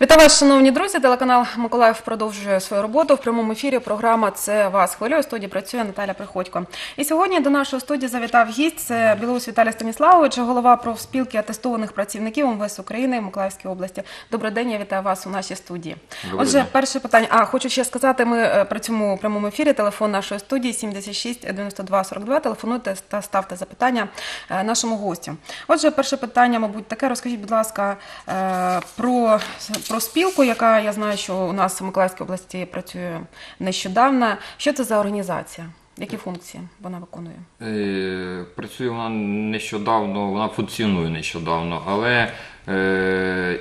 Вітаю вас, шановні друзі. Телеканал Миколаїв продовжує свою роботу. В прямому ефірі програма Це вас хвилює. У студії працює Наталя Приходько. І сьогодні до нашої студії завітав гість. Це Білоус Віталій Станіславович, голова профспілки атестованих працівників МВС України в Миколаївській області. Добрий день, я вітаю вас у нашій студії. Добрий Отже, день. перше питання. А хочу ще сказати, ми е, працюємо у прямому ефірі. Телефон нашої студії 76 92 42. Телефонуйте та ставте запитання е, нашому гостю. Отже, перше питання, мабуть, таке. Розкажіть, будь ласка, е, про, про спілку, яка я знаю, що у нас в Миколаївській області працює нещодавно. Що це за організація? Які функції вона виконує? Е, Працює вона нещодавно, вона функціонує нещодавно, але е,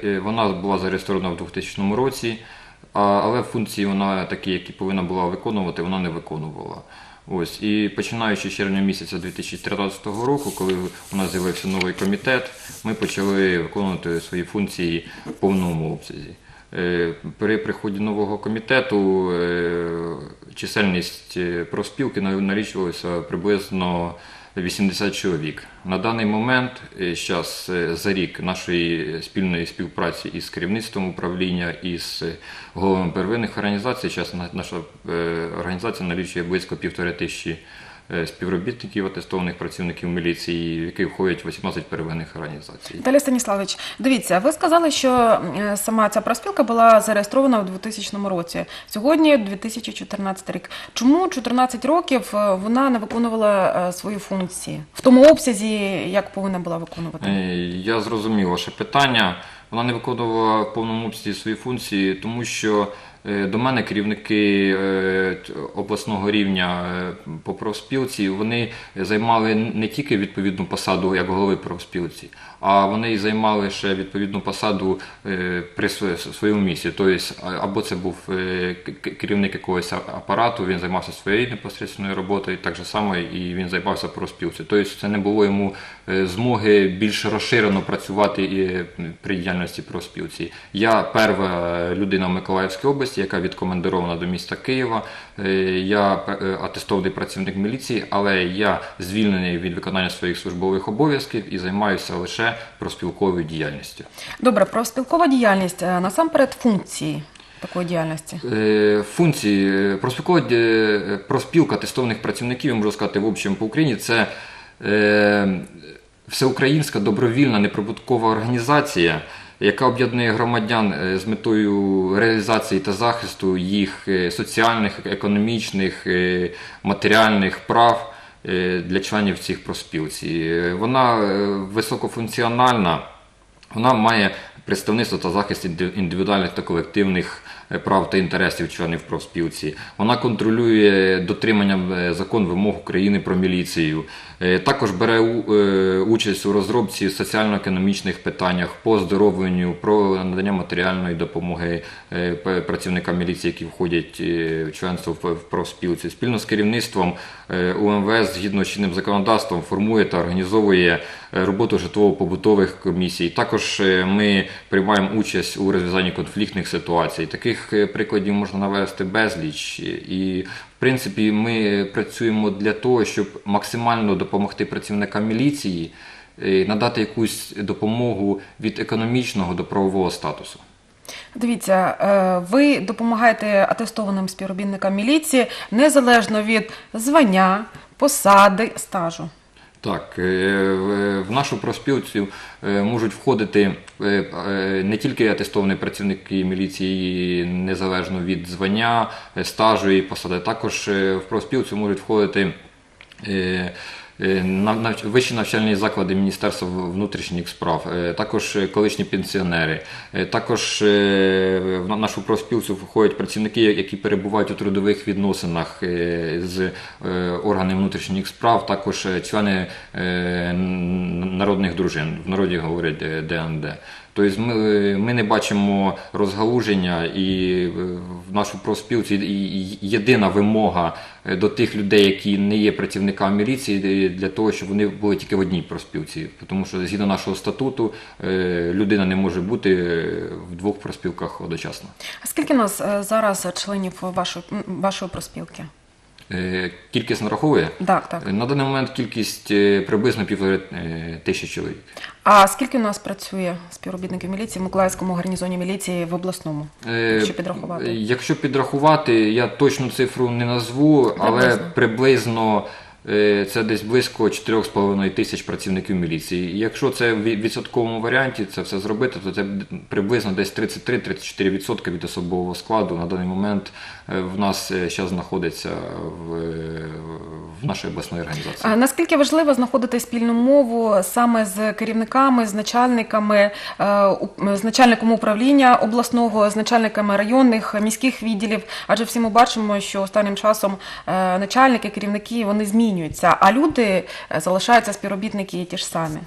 е, вона була зареєстрована в 2000 році, але функції вона такі, які повинна була виконувати, вона не виконувала. Ось і починаючи з червня місяця 2013 року, коли у нас з'явився новий комітет, ми почали виконувати свої функції в повному обсязі. Е, При приході нового комітету е, чисельність е, профспілки налічувалася приблизно 80 чоловік. На даний момент, зараз за рік нашої спільної співпраці із керівництвом управління і з головами первинних організацій, зараз наша е, організація налічує близько півтори тисячі е, співробітників, атестованих працівників міліції, в які входять 18 первинних організацій. Віталій Станіславович, дивіться, ви сказали, що е, сама ця профспілка була зареєстрована у 2000 році. Сьогодні 2014 рік. Чому 14 років е, вона не виконувала е, свої функції в тому обсязі, як повинна була виконувати? Е, Я зрозумів ваше питання. Вона не виконувала в повному обсязі свої функції, тому що е, до мене керівники е, обласного рівня е, по профспілці вони займали не тільки відповідну посаду як голови профспілці, а вони і займали ще відповідну посаду е, при своє- своєму місці. Тобто, або це був е, керівник якогось апарату, він займався своєю непосередньою роботою, так же само і він займався профспілці. Тобто це не було йому е, змоги більш розширено працювати і при діяльності профспілці. Я перша людина в Миколаївській області, яка відкомандирована до міста Києва. Я атестований працівник міліції, але я звільнений від виконання своїх службових обов'язків і займаюся лише профспілковою діяльністю. Добре, профспілкова діяльність е, насамперед функції такої діяльності. Е, Функції е, профспілкова е, профспілка тестованих працівників, я можу сказати, в общем по Україні це всеукраїнська добровільна неприбуткова організація, яка об'єднує громадян з метою реалізації та захисту їх соціальних, економічних, матеріальних прав для членів цих профспілці. Е, Вона е, високофункціональна. Вона має представництво та захист інди- індивідуальних та колективних е, прав та інтересів членів профспілці. Вона контролює дотримання е, закон вимог України про міліцію. Е, Також бере е, участь у розробці соціально-економічних питаннях по оздоровленню, про надання матеріальної допомоги е, працівникам міліції, які входять в членство в профспілці. Спільно з керівництвом УМВС згідно з чинним законодавством формує та організовує роботу житлово-побутових комісій. Також ми приймаємо участь у розв'язанні конфліктних ситуацій. Таких прикладів можна навести безліч. І принципі ми працюємо для того, щоб максимально допомогти працівникам міліції, е, надати якусь допомогу від економічного до правового статусу. Дивіться, е, ви допомагаєте атестованим співробітникам міліції незалежно від звання, посади, стажу. Так, е, в- нашу профспілцю е, можуть входити е, не тільки атестовані працівники міліції незалежно від звання, стажу і посади, також в профспілцю можуть входити. Е, Вищі навчальні заклади Міністерства внутрішніх справ, е, також е, колишні пенсіонери, також в нашу профспілцю входять працівники, які перебувають у трудових відносинах з органами внутрішніх справ, також члени народних дружин, в народі говорять ДНД. Тобто ми, ми не бачимо розгалуження і в нашу профспілці єдина вимога е, до тих людей, які не є працівниками міліції, е, для того, щоб вони були тільки в одній профспілці. Тому що згідно нашого статуту е, людина не може бути в двох профспілках одночасно. А скільки нас зараз членів вашої, вашої проспілки? Е, Кількість нараховує? Так, так. На даний момент кількість е, приблизно півтори е, тисячі чоловік. А скільки у нас працює співробітників міліції в Миколаївському гарнізоні міліції в обласному? Якщо підрахувати. Якщо підрахувати, я точну цифру не назву, але Приблизно. це десь близько 4,5 тисяч працівників міліції. І Якщо це в відсотковому варіанті це все зробити, то це приблизно десь 33-34% від особового складу на даний момент в нас зараз знаходиться в, е, в нашій обласній організації. А наскільки важливо знаходити спільну мову саме з керівниками, з начальниками, е, з начальником управління обласного, з начальниками районних міських відділів? Адже всі ми бачимо, що останнім часом е, начальники, керівники вони змінюються, а люди е, залишаються співробітники ті ж самі.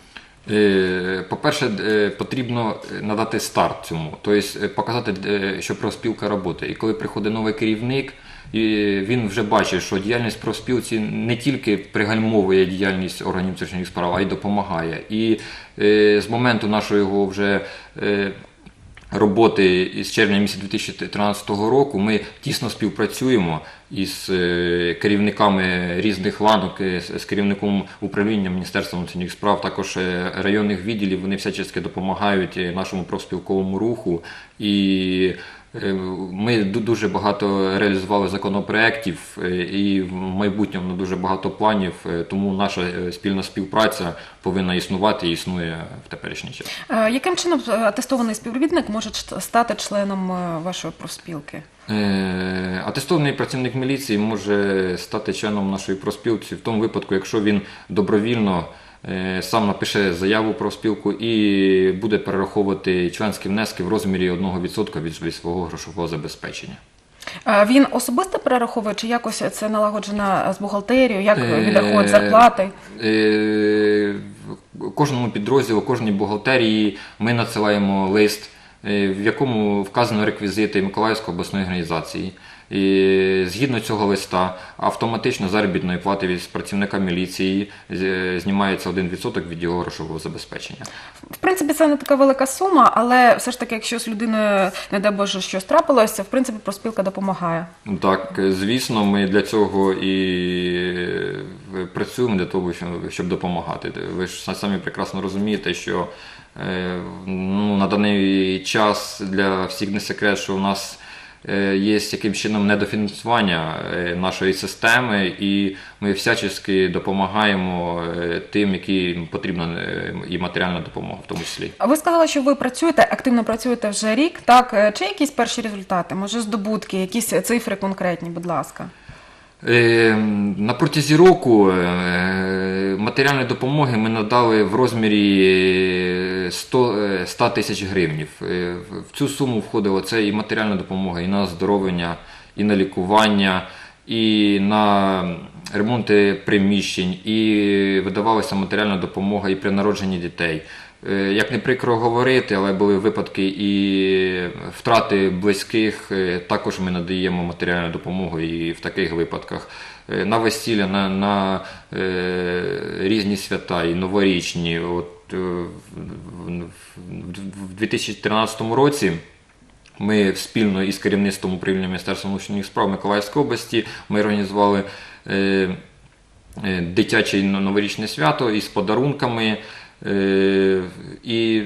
Е, По-перше, е, потрібно надати старт цьому, тобто е, показати, е, що профспілка працює. І коли приходить новий керівник, він вже бачить, що діяльність профспілці не тільки пригальмовує діяльність органів внутрішніх справ, а й допомагає. І е, з моменту нашого вже е, роботи із червня місяця 2013 року ми тісно співпрацюємо із е, керівниками різних ланок, е, з керівником управління Міністерства внутрішніх справ, також е, районних відділів. Вони всячески допомагають нашому профспілковому руху. І ми дуже багато реалізували законопроєктів е, і в майбутньому дуже багато планів, е, тому наша е, спільна співпраця повинна існувати і існує в теперішній час. Е, Яким чином е, атестований співробітник може стати членом е, вашої профспілки? Е, Атестований працівник міліції може стати членом нашої проспілки в тому випадку, якщо він добровільно е, сам напише заяву про спілку і буде перераховувати членські внески в розмірі 1% від свого грошового забезпечення. Е, Він особисто перераховує, чи якось це налагоджено з бухгалтерією, як Е, відраховують зарплати? Е, Кожному підрозділу, кожній бухгалтерії ми надсилаємо лист, е, в якому вказано реквізити Миколаївської обласної організації. І згідно цього листа автоматично заробітної плати від працівника міліції знімається 1% від його грошового забезпечення. В принципі, це не така велика сума, але все ж таки, якщо з людиною, не дай Боже, щось трапилося, в принципі, профспілка допомагає. Так, звісно, ми для цього і е, працюємо для того, щоб- допомагати. Ви ж самі прекрасно розумієте, що е, ну, на даний час для всіх не секрет, що у нас є яким чином недофінансування е, нашої системи, і ми всячески допомагаємо е, тим, які потрібна е, і матеріальна допомога, в тому числі. Ви сказали, що ви працюєте, активно працюєте вже рік. Так, Е, чи якісь перші результати? Може, здобутки, якісь цифри конкретні, будь ласка. Е, На протязі року е, матеріальної допомоги ми надали в розмірі 100, е, 100 тисяч гривнів. Е, в- цю суму входило це і матеріальна допомога, і на оздоровлення, і на лікування, і на ремонти приміщень, і видавалася матеріальна допомога і при народженні дітей. Е, Як не прикро говорити, але були випадки і втрати близьких. е, Також ми надаємо матеріальну допомогу і в таких випадках. Е, На весілля, на, на е, різні свята і новорічні. От, е, в, в, в 2013 році. Ми спільно із керівництвом управління Міністерства внутрішніх справ Миколаївської області ми організували е, дитяче новорічне свято із подарунками. Е, І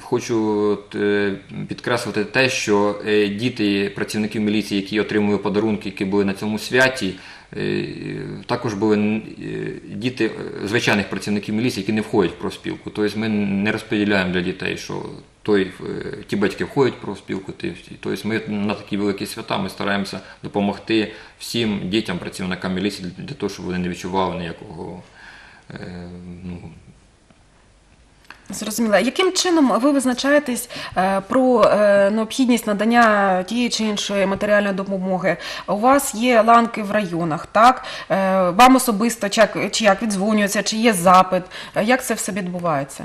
хочу е, підкреслити те, що е, діти працівників міліції, які отримують подарунки, які були на цьому святі, також були діти звичайних працівників міліції, які не входять в профспілку. Тобто ми не розподіляємо для дітей, що той, ті батьки входять в профспілку, ті, тобто ми на такі великі свята ми стараємося допомогти всім дітям, працівникам міліції для того, щоб вони не відчували ніякого. Ну, Зрозуміло. Яким чином ви визначаєтесь е, про е, необхідність надання тієї чи іншої матеріальної допомоги? У вас є ланки в районах, так? Е, Вам особисто чи як, віддзвонюється, чи є запит? Як це все відбувається?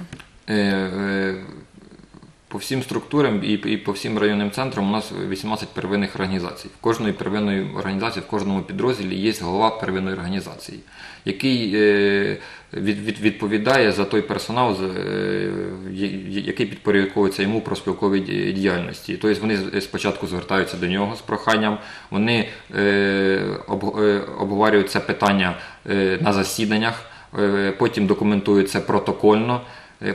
По всім структурам і, і по всім районним центрам у нас 18 первинних організацій. В кожної первинної організації, в кожному підрозділі є голова первинної організації, який е, від, від, відповідає за той персонал, е, який підпорядковується йому про спілковій ді- діяльності. Тобто вони спочатку звертаються до нього з проханням, вони е, об, обговорюють це питання на засіданнях, потім документують це протокольно.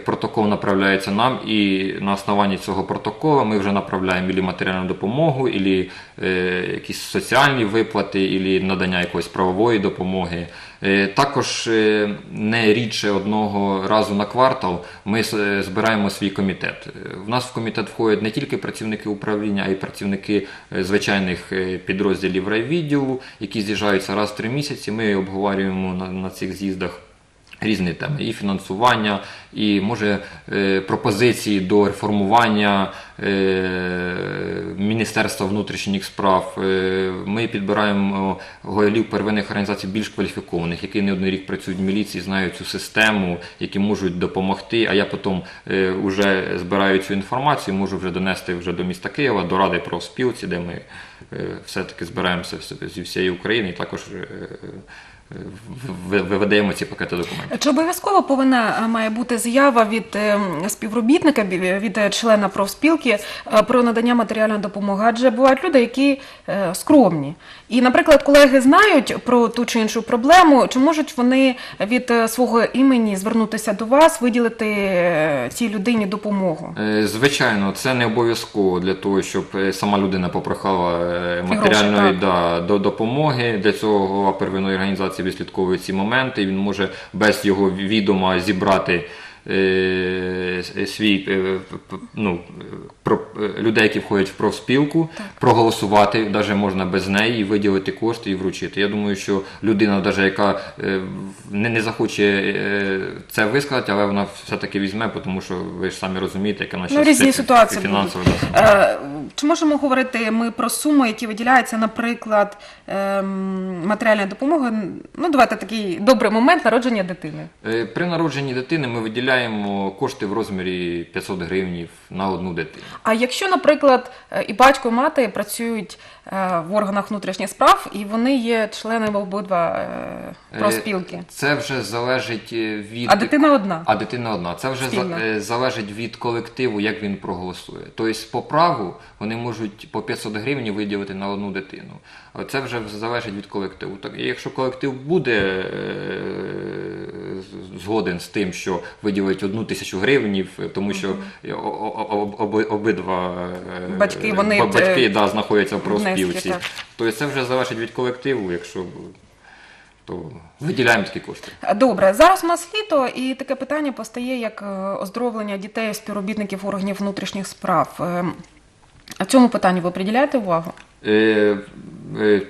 Протокол направляється нам, і на основанні цього протоколу ми вже направляємо ілі матеріальну допомогу, ілі е, якісь соціальні виплати, ілі надання якоїсь правової допомоги. Е, також е, не рідше одного разу на квартал ми збираємо свій комітет. В нас в комітет входять не тільки працівники управління, а й працівники звичайних підрозділів райвідділу, які з'їжджаються раз в три місяці. Ми обговорюємо на, на цих з'їздах різні теми і фінансування, і може е, пропозиції до реформування е, Міністерства внутрішніх справ. Е, Ми підбираємо голів первинних організацій більш кваліфікованих, які не один рік працюють в міліції, знають цю систему, які можуть допомогти. А я потім вже збираю цю інформацію, можу вже донести вже до міста Києва, до Ради профспілці, де ми все-таки збираємося зі всієї України і також. Е, в- в- виведемо ці пакети документів. Чи обов'язково повинна е, має бути заява від е, співробітника, від члена профспілки про надання матеріальної допомоги? Адже бувають люди, які скромні. І, наприклад, колеги знають про ту чи іншу проблему, чи можуть вони від свого імені звернутися до вас, виділити цій людині допомогу? Звичайно, це не обов'язково для того, щоб сама людина попрохала матеріальної гроші, да, до допомоги. Для цього голова первинної організації відслідковує ці моменти. Він може без його відома зібрати. Е, с- Свій е, ну, е, про е, людей, які входять в профспілку, проголосувати, навіть можна без неї, виділити кошти і вручити. Я думаю, що людина, навіть яка е, не, не захоче е, це висказати, але вона все-таки візьме, тому що ви ж самі розумієте, яка наша Ну, різні ситуації фінансова. Е, Чи можемо говорити ми про суми, які виділяються, наприклад, ем, матеріальної допомоги? Ну, давайте такий добрий момент народження дитини. Е, При народженні дитини ми виділяємо кошти в розмірі 500 гривень на одну дитину. А якщо, наприклад, е, і батько, і мати працюють в органах внутрішніх справ, і вони є членами обидва е, Е, Це вже залежить е, від а дитина одна. А дитина одна. Це вже Спільна. е, залежить від колективу, як він проголосує. Тобто, по праву вони можуть по 500 гривень виділити на одну дитину. Це вже залежить від колективу. Так, якщо колектив буде е, згоден з тим, що виділить одну тисячу гривень, тому що обидва е, Батьки, вони, батьки е, да, знаходяться в так. Тобто це вже залежить від колективу, якщо то виділяємо такі кошти. Добре, зараз у нас літо, і таке питання постає як е, оздоровлення дітей співробітників органів внутрішніх справ. Е, А цьому питанню ви приділяєте увагу? Е,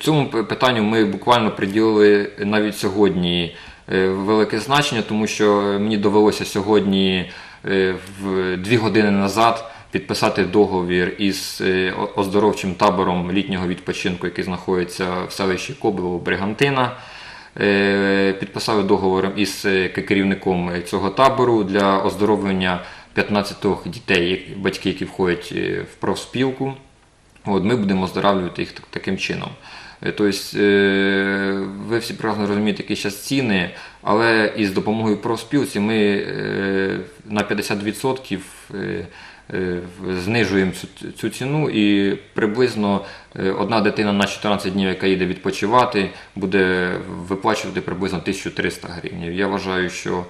Цьому питанню ми буквально приділили навіть сьогодні велике значення, тому що мені довелося сьогодні в дві години назад підписати договір із е, оздоровчим табором літнього відпочинку, який знаходиться в селищі Коблево Бригантина. Е, Підписали договор із е, керівником цього табору для оздоровлення 15 дітей, батьки, які входять в профспілку. От, ми будемо оздоравлювати їх таким чином. Тобто, ви всі прекрасно розумієте, які зараз ціни, але із допомогою профспілці ми на 50% е, е, знижуємо цю, цю ціну і приблизно е, одна дитина на 14 днів, яка їде відпочивати, буде виплачувати приблизно 1300 гривень. Я вважаю, що е,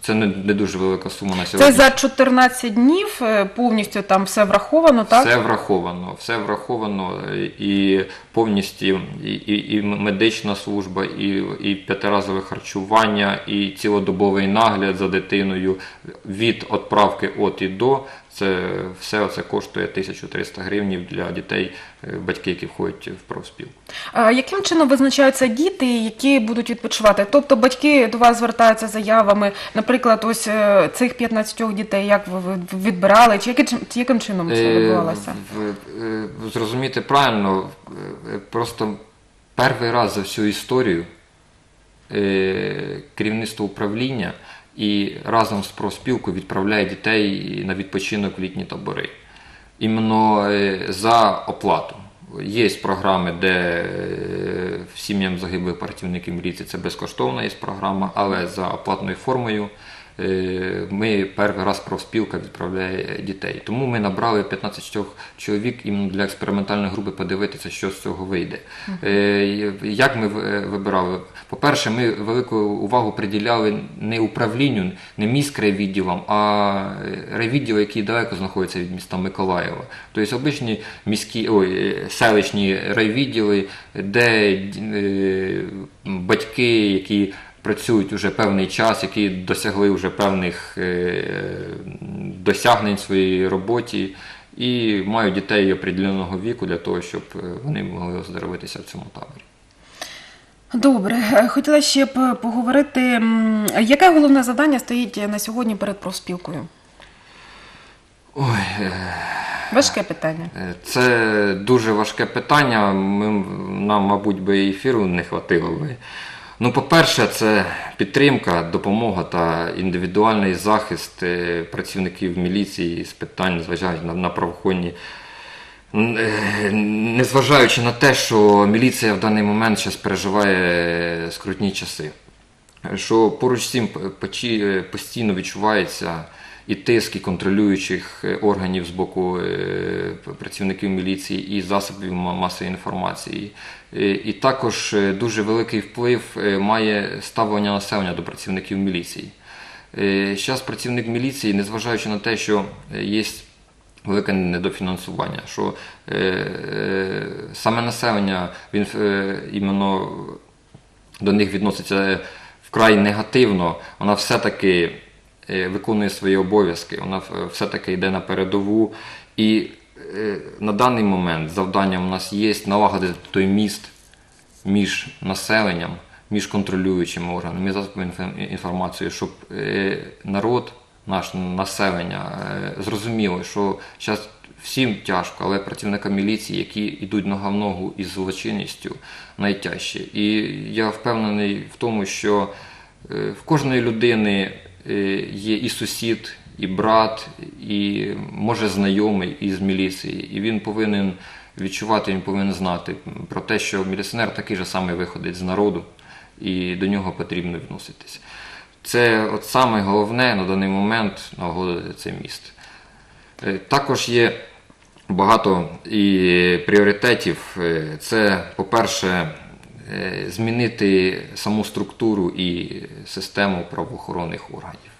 це не, не дуже велика сума на сьогодні. Це за 14 днів е, повністю там все враховано, так? Все враховано, все враховано е, і повністю і, і, і медична служба, і, і п'ятиразове харчування, і цілодобовий нагляд за дитиною від відправки от і до. Це все це коштує 1300 гривень для дітей, е, батьки, які входять в профспілку. А яким чином визначаються діти, які будуть відпочивати? Тобто батьки до вас звертаються заявами, наприклад, ось е, цих 15 дітей, як ви відбирали, чи яким, яким чином це Е, відбувалося? Зрозуміти правильно, просто перший раз за всю історію керівництво управління і разом з профспілкою відправляє дітей на відпочинок в літні табори. Іменно е, за оплату. Є програми, де е, сім'ям загиблих працівників міліції це безкоштовна є програма, але за оплатною формою ми перший раз профспілка відправляє дітей. Тому ми набрали 15 чоловік іменно для експериментальної групи подивитися, що з цього вийде. Е, Як ми вибирали? По-перше, ми велику увагу приділяли не управлінню, не міськрайвідділам, а райвідділи, які далеко знаходяться від міста Миколаєва. Тобто обичні міські ой, е, селищні райвідділи, де е, батьки, які працюють вже певний час, які досягли вже певних е, досягнень в своїй роботі. І мають дітей определеного віку для того, щоб е, вони могли оздоровитися в цьому таборі. Добре, Е, хотіла ще б поговорити, яке головне завдання стоїть на сьогодні перед профспілкою? Ой, Важке питання. Це дуже важке питання. Ми, нам, мабуть, би ефіру не хватило би. Ну, по-перше, це підтримка, допомога та індивідуальний захист е, працівників міліції з питань, зважаючи на, на правоохоронні. Е, Незважаючи на те, що міліція в даний момент зараз переживає скрутні часи, що поруч з цим е, постійно відчувається і тиск і контролюючих е, органів з боку е, працівників міліції і засобів ма- масової інформації. Е, І також дуже великий вплив має ставлення населення до працівників міліції. Зараз працівник міліції, незважаючи на те, що є велике недофінансування, що саме населення він іменно до них відноситься вкрай негативно, вона все-таки виконує свої обов'язки, вона е, все-таки йде на передову. І е, на даний момент завданням у нас є налагодити той міст між населенням, між контролюючими органами, засобами інформації, щоб е, народ, наше населення е, зрозуміло, що зараз всім тяжко, але працівникам міліції, які йдуть нога в ногу із злочинністю, найтяжче. І я впевнений в тому, що е, в кожної людини е, є і сусід, і брат, і може знайомий із міліції, і він повинен відчувати, він повинен знати про те, що міліціонер такий же самий виходить з народу, і до нього потрібно відноситись. Це от саме головне на даний момент налагодити цей міст. Е, Також є багато і пріоритетів. Е, Це, по-перше, е, змінити саму структуру і систему правоохоронних органів.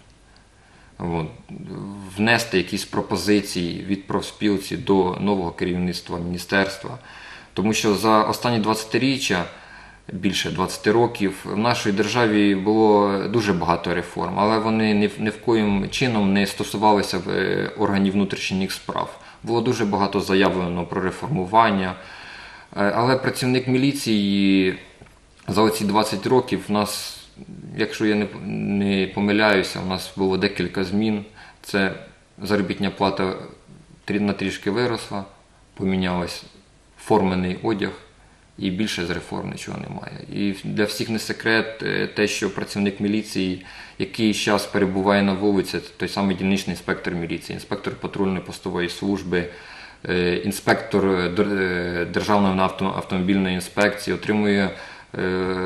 Внести якісь пропозиції від профспілці до нового керівництва міністерства. Тому що за останні 20-річчя, більше 20 років, в нашій державі було дуже багато реформ, але вони ні, в- в коїм чином не стосувалися е, органів внутрішніх справ. Було дуже багато заявлено про реформування. Е, Але працівник міліції за оці 20 років в нас, якщо я не, помиляюся, у нас було декілька змін. Це заробітня плата на трішки виросла, помінялась формений одяг, і більше з реформ нічого немає. І для всіх не секрет е, те, що працівник міліції, який зараз перебуває на вулиці, той самий дільничний інспектор міліції, інспектор патрульної постової служби, інспектор е, е, Державної авто- автомобільної інспекції отримує е,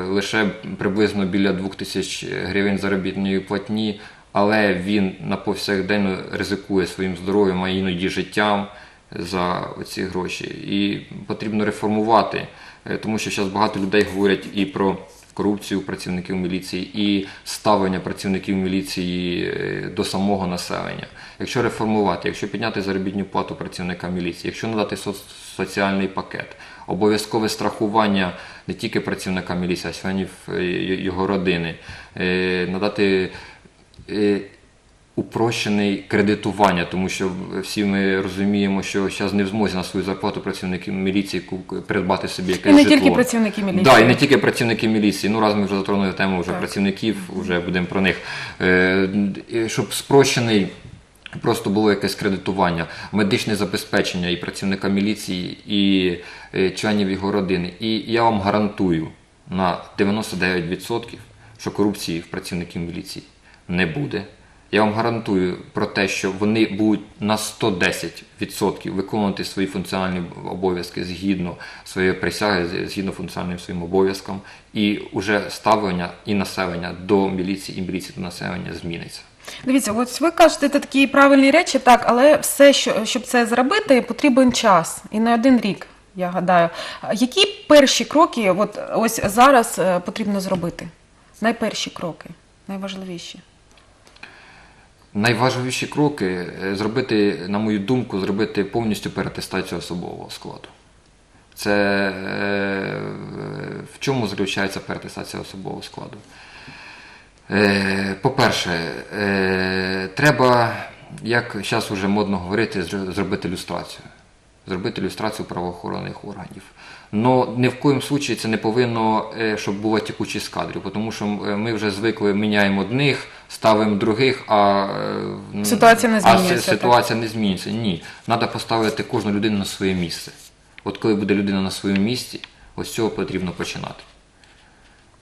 лише приблизно біля 2 тисяч гривень заробітної платні, але він на повсякденно ризикує своїм здоров'ям, а іноді життям за ці гроші. І потрібно реформувати, е, тому що зараз багато людей говорять і про корупцію працівників міліції, і ставлення працівників міліції е, до самого населення. Якщо реформувати, якщо підняти заробітну плату працівника міліції, якщо надати соц- соціальний пакет, обов'язкове страхування не тільки працівника міліції, а членів е, його родини, е, надати упрощений кредитування, тому що всі ми розуміємо, що зараз не в змозі на свою зарплату працівники міліції придбати собі якесь І не житло. тільки працівники міліції. Да, і не тільки працівники міліції. Ну, раз ми вже затронули тему вже Так. працівників, вже будемо про них. Е, щоб спрощений. Просто було якесь кредитування, медичне забезпечення і працівника міліції, і е, членів його родини. І я вам гарантую на 99%, що корупції в працівників міліції не буде. Я вам гарантую про те, що вони будуть на 110% виконувати свої функціональні обов'язки згідно своєї присяги, згідно функціональним своїм обов'язкам, і вже ставлення і населення до міліції, і міліції до населення зміниться. Дивіться, ось ви кажете такі правильні речі, так, але все, що, щоб це зробити, потрібен час і не один рік, я гадаю. Які перші кроки от ось зараз е, потрібно зробити? Найперші кроки, найважливіші. Найважливіші кроки е, зробити, на мою думку, зробити повністю перетестацію особового складу. Це е, в чому заключається перетестація особового складу? Е, По-перше, треба, як зараз вже модно говорити, зробити люстрацію. Зробити люстрацію правоохоронних органів. Но ні в коїм случаї це не повинно, е, щоб була текучість кадрів, тому що е, ми вже звикли міняємо одних, ставимо других, а е, Ситуація не а змінюється, си- ситуація не змінюється. Ні. Треба поставити кожну людину на своє місце. От коли буде людина на своєму місці, ось з цього потрібно починати.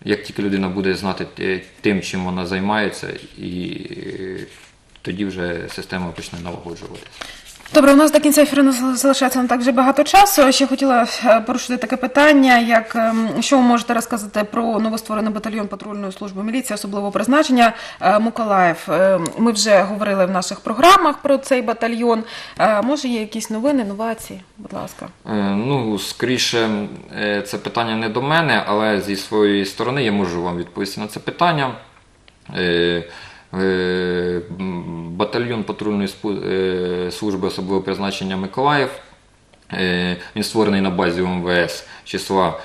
Як тільки людина буде знати тим, чим вона займається, і тоді вже система почне налагоджуватися. Добре, у нас до кінця ефіру не залишається не так вже багато часу. Ще хотіла е, порушити таке питання, як ем, що ви можете розказати про новостворений батальйон патрульної служби міліції особливого призначення е, Миколаїв. Е, Ми вже говорили в наших програмах про цей батальйон. Може, є якісь новини, новації? Будь ласка. Ну, скоріше, це питання не до мене, але зі своєї сторони я можу вам відповісти на це питання. Е, Батальйон патрульної е, служби особливого призначення Миколаїв. Е, Він створений на базі МВС числа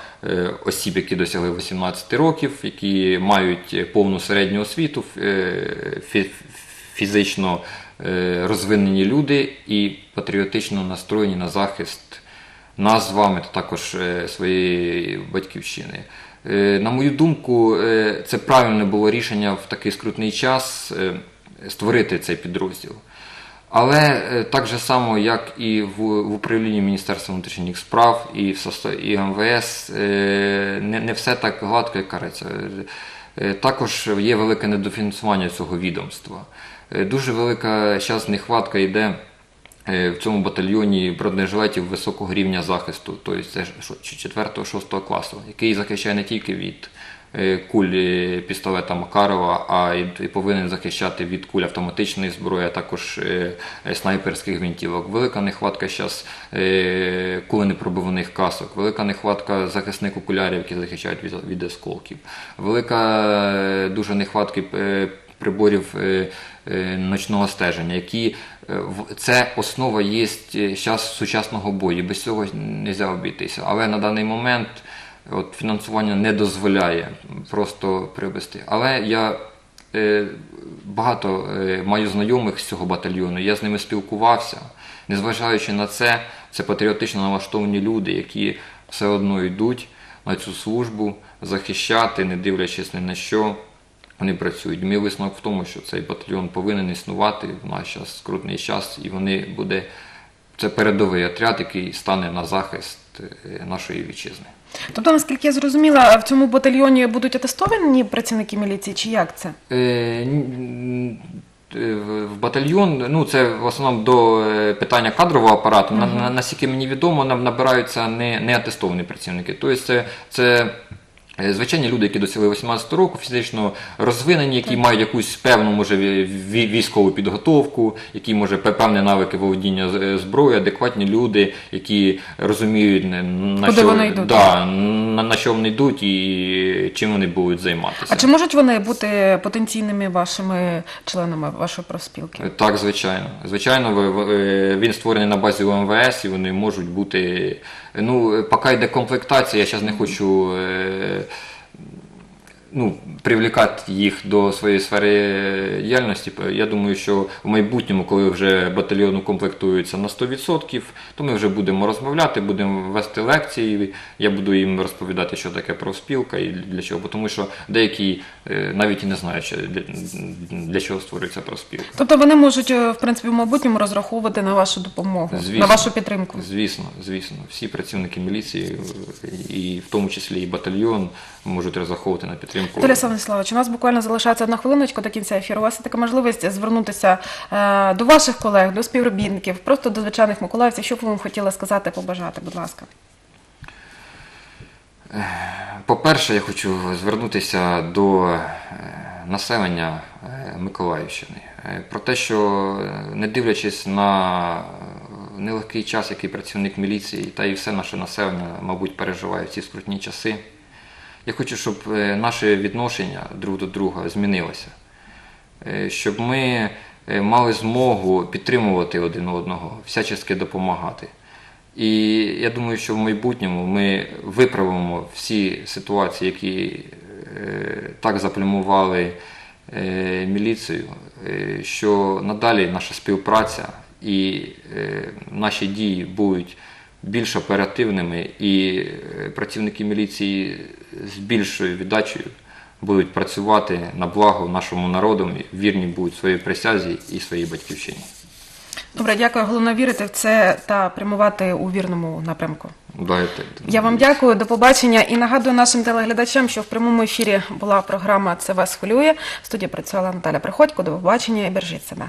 осіб, які досягли 18 років, які мають повну середню освіту, фізично розвинені люди і патріотично настроєні на захист нас з вами та також своєї батьківщини. Е, На мою думку, е, це правильне було рішення в такий скрутний час е, створити цей підрозділ. Але так же само, як і в, в управлінні Міністерства внутрішніх справ і і МВС, не, не все так гладко, як кажеться. Е, Також є велике недофінансування цього відомства. Дуже велика зараз нехватка йде в цьому батальйоні бронежилетів високого рівня захисту, тобто це 4-6 класу, який захищає не тільки від е, куль е, пістолета Макарова, а й повинен захищати від куль автоматичної зброї, а також е, е, снайперських гвинтівок. Велика нехватка зараз куленепробиваних касок, велика нехватка захисних окулярів, які захищають від, осколків, велика е, дуже нехватки е, приборів е, е, ночного стеження, які е, це основа є зараз сучасного бою. Без цього не можна обійтися. Але на даний момент от, фінансування не дозволяє просто привести. Але я е, багато е, маю знайомих з цього батальйону, я з ними спілкувався. Незважаючи на це, це патріотично налаштовані люди, які все одно йдуть на цю службу захищати, не дивлячись ні на що. Вони працюють. Мій висновок в тому, що цей батальйон повинен існувати в наш час скрутний час, і вони буде це передовий отряд, який стане на захист е, нашої вітчизни. Тобто, наскільки я зрозуміла, в цьому батальйоні будуть атестовані працівники міліції, чи як це? Е, е, В батальйон, ну це в основному до е, питання кадрового апарату. На, на, наскільки мені відомо, нам набираються не, не атестовані працівники. Тобто це, це звичайні люди, які досягли 18 року, фізично розвинені, які мають якусь певну може ві- ві- військову підготовку, які може певні навики володіння е, зброєю, адекватні люди, які розуміють на Куди що вони йдуть. Да, на, на що вони йдуть і чим вони будуть займатися. А чи можуть вони бути потенційними вашими членами вашої профспілки? Так, звичайно. Звичайно, ви- ви- е, він створений на базі УМВС і вони можуть бути. Ну, поки йде комплектація, я зараз не хочу. Ну, привлікати їх до своєї сфери діяльності. Я думаю, що в майбутньому, коли вже батальйон укомплектується на 100%, то ми вже будемо розмовляти, будемо вести лекції. Я буду їм розповідати, що таке профспілка і для чого. Тому що деякі е, навіть і не знають, що для, для чого створюється профспілка. Тобто вони можуть, е, в принципі, в майбутньому розраховувати на вашу допомогу, Звісно. на вашу підтримку. Звісно, звісно. Всі працівники міліції, е, і в тому числі і батальйон, можуть розраховувати на підтримку Миколою. Віталій Станіславович, у нас буквально залишається одна хвилиночка до кінця ефіру. У вас є така можливість звернутися е, до ваших колег, до співробітників, просто до звичайних миколаївців. Що б ви їм хотіли сказати, побажати, будь ласка. По-перше, я хочу звернутися до е, населення е, Миколаївщини Е, про те, що е, не дивлячись на е, нелегкий час, який працівник міліції та і все наше населення, мабуть, переживає в ці скрутні часи, я хочу, щоб е, наше відношення друг до друга змінилося. Е, щоб ми е, мали змогу підтримувати один одного, всячески допомагати. І я думаю, що в майбутньому ми виправимо всі ситуації, які так заплямували міліцію, що надалі наша співпраця і наші дії будуть більш оперативними, і е, працівники міліції з більшою віддачею будуть працювати на благо нашому народу, вірні будуть своїй присязі і своїй батьківщині. Добре, дякую. Головне вірити в це та прямувати у вірному напрямку. Дайте- Я вам дякую, до побачення і нагадую нашим телеглядачам, що в прямому ефірі була програма Це вас хвилює. В студії працювала Наталя Приходько. До побачення і бережіть себе.